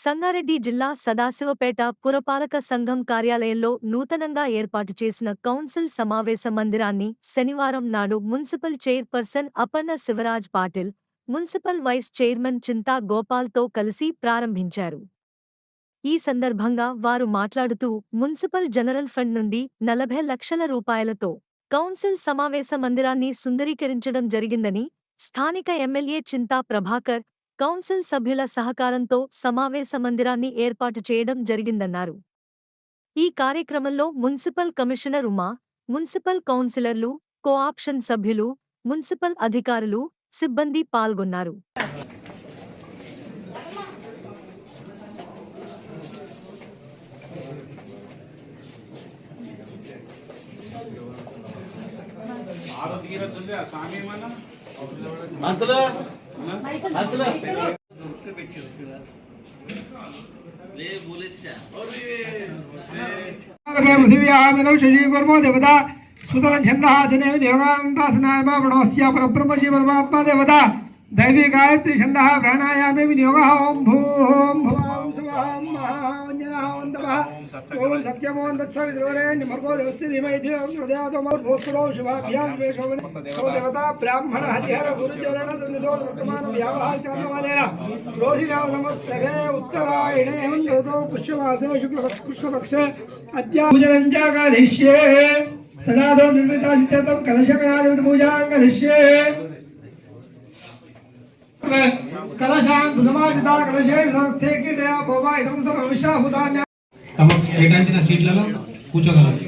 సంగారెడ్డి జిల్లా సదాశివపేట పురపాలక సంఘం కార్యాలయంలో నూతనంగా ఏర్పాటు చేసిన కౌన్సిల్ సమావేశ మందిరాన్ని శనివారం నాడు municipal chairperson Aparna Sivaraj Patil municipal vice chairman Chinta గోపాల్తో కలిసి ప్రారంభించారు. ఈ సందర్భంగా వారు మాట్లాడుతూ మున్సిపల్ జనరల్ ఫండ్ నుండి నలభై లక్షల రూపాయలతో కౌన్సిల్ సమావేశ మందిరాన్ని సుందరీకరించడం జరిగిందని స్థానిక ఎమ్మెల్యే చింతా ప్రభాకర్ కౌన్సిల్ సభ్యుల సహకారంతో సమావేశ మందిరాన్ని ఏర్పాటు చేయడం జరిగిందన్నారు. ఈ కార్యక్రమంలో మున్సిపల్ కమిషనర్ ఉమా మున్సిపల్ కౌన్సిలర్లు కోఆప్షన్ సభ్యులు మున్సిపల్ అధికారులు సిబ్బంది పాల్గొన్నారు. ఆరు తీరద్దు ఆ స్వామి మంత్రులు? మంత్రులు? పృథివ్యామినౌషజీకుర్మో దేవత సుతలఛందహాసనే వినియోగానందాసనాయమ ప్రణవస్య పరబ్రహ్మజీ పరమాత్మా దేవత. దైవీ గాయత్రీ ఛంద ప్రాణాయామే వినియోగ ఓం భూ ఓం ओम सत्यमोहन दत्सवि द्रवरेण्य भर्गो देवस्य धीमहि धियो देवतो मौर भूस्रो शुभाभ्यां द्वेषो सो देवता ब्राह्मण हरिहर गुरुचरण निदो वर्तमान व्यावहार चालवालेन क्रोधि राव नमस्सरे उत्तरायणे हिन्दो पुष्यमासे शुक्ल पुष्पपक्ष अद्यामुजनं च करिष्ये तदा दो निर्मिता सिद्धतं कलशगणादिवत पूजां करिष्ये कलशां समाजिता कलशेण संस्थे की दया भोवा इदं समविशा हुदान्या తమ కేటాయించిన సీట్లలో కూర్చోగలరు.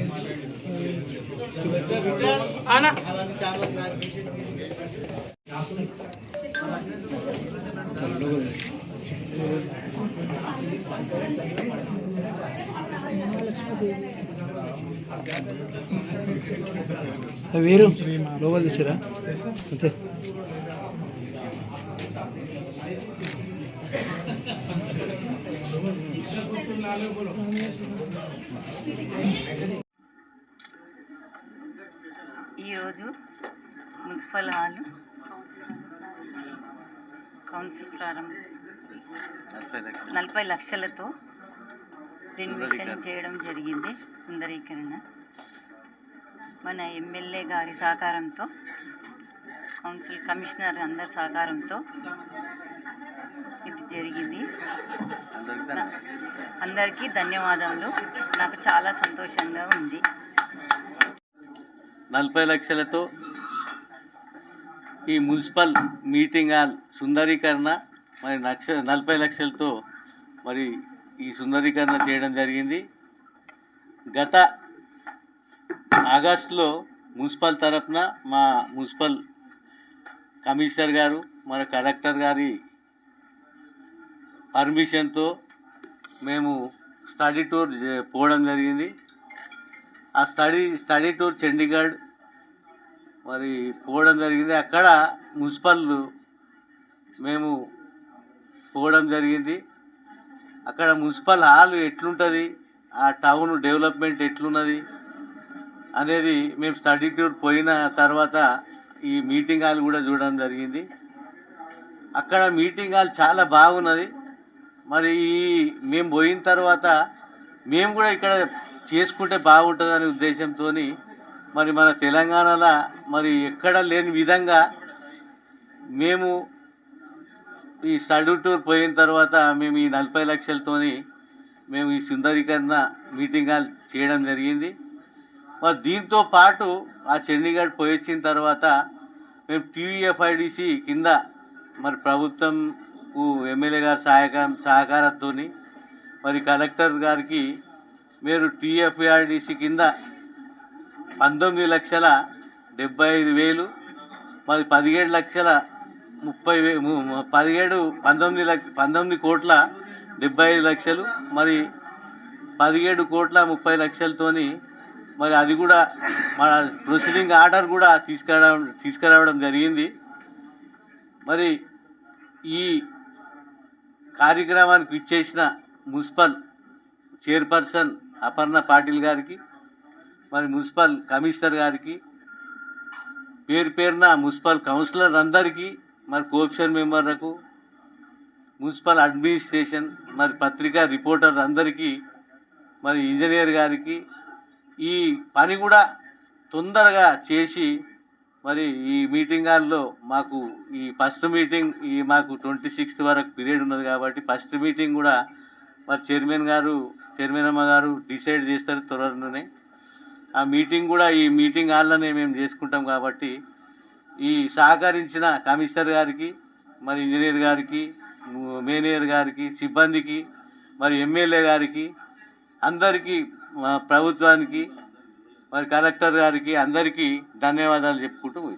వీరు. లోపల తెచ్చారా అంతే. ఈరోజు మున్సిపల్ హాల్. కౌన్సిల్ ప్రారంభం. నలభై లక్షలతో రెన్యువేషన్ చేయడం జరిగింది సుందరీకరణ. మన ఎమ్మెల్యే గారి సహకారంతో కౌన్సిల్ కమిషనర్ అందరి సహకారంతో ఇది జరిగింది. అందరికీ ధన్యవాదములు. నాకు చాలా సంతోషంగా ఉంది. నలభై లక్షలతో ఈ మున్సిపల్ మీటింగ్ హాల్ సుందరీకరణ మరి లక్ష నలభై లక్షలతో మరి ఈ సుందరీకరణ చేయడం జరిగింది. గత ఆగస్టులో మున్సిపల్ తరఫున మా మున్సిపల్ కమిషనర్ గారు మన కలెక్టర్ గారి పర్మిషన్తో మేము స్టడీ టూర్ పోవడం జరిగింది. ఆ స్టడీ స్టడీ టూర్ చండీగఢ్ మరి పోవడం జరిగింది. అక్కడ మున్సిపల్ మేము పోవడం జరిగింది. అక్కడ మున్సిపల్ హాల్ ఎట్లుంటుంది ఆ టౌన్ డెవలప్మెంట్ ఎట్లున్నది అనేది మేము స్టడీ టూర్ పోయిన తర్వాత ఈ మీటింగ్ హాల్ కూడా చూడడం జరిగింది. అక్కడ మీటింగ్ హాల్ చాలా బాగున్నది. మరి మేము పోయిన తర్వాత మేము కూడా ఇక్కడ చేసుకుంటే బాగుంటుందనే ఉద్దేశంతో మరి మన తెలంగాణలో మరి ఎక్కడ లేని విధంగా మేము ఈ స్టడీ టూర్ పోయిన తర్వాత మేము ఈ నలభై లక్షలతోని మేము ఈ సుందరీకరణ మీటింగ్ హాల్ చేయడం జరిగింది. మరి దీంతో పాటు ఆ చండీగఢ్ పోయి వచ్చిన తర్వాత మేము టీయూఎఫ్ఐడిసి కింద మరి ప్రభుత్వం ఎమ్మెల్యే గారి సహాయక సహకారంతో మరి కలెక్టర్ గారికి మీరు టీఎఫ్ఆర్డిసి కింద పంతొమ్మిది లక్షల డెబ్బై ఐదు వేలు మరి పదిహేడు లక్షల ముప్పై వే పదిహేడు పంతొమ్మిది లక్ష పంతొమ్మిది కోట్ల డెబ్బై ఐదు లక్షలు మరి పదిహేడు కోట్ల ముప్పై లక్షలతోని మరి అది కూడా మన ప్రొసీడింగ్ ఆర్డర్ కూడా తీసుకురావడం తీసుకురావడం జరిగింది. మరి ఈ కార్యక్రమానికి ఇచ్చేసిన మున్సిపల్ చైర్పర్సన్ అపర్ణ పాటిల్ గారికి మరి మున్సిపల్ కమిషనర్ గారికి పేరు పేరున మున్సిపల్ కౌన్సిలర్ అందరికీ మరి కోఆప్షన్ మెంబర్లకు మున్సిపల్ అడ్మినిస్ట్రేషన్ మరి పత్రికా రిపోర్టర్ అందరికీ మరి ఇంజనీర్ గారికి ఈ పని కూడా తొందరగా చేసి మరి ఈ మీటింగ్ హాల్లో మాకు ఈ ఫస్ట్ మీటింగ్ ఈ మాకు ట్వంటీ సిక్స్త్ వరకు పీరియడ్ ఉన్నది కాబట్టి ఫస్ట్ మీటింగ్ కూడా మరి చైర్మన్ గారు చైర్మన్ అమ్మ గారు డిసైడ్ చేస్తారు త్వరలోనే. ఆ మీటింగ్ కూడా ఈ మీటింగ్ హాల్లోనే మేము చేసుకుంటాం కాబట్టి ఈ సహకరించిన కమిషనర్ గారికి మరి ఇంజనీర్ గారికి మేనేజర్ గారికి సిబ్బందికి మరి ఎమ్మెల్యే గారికి అందరికీ ప్రభుత్వానికి మరి కలెక్టర్ గారికి అందరికీ ధన్యవాదాలు చెప్పుకుంటూ పోయి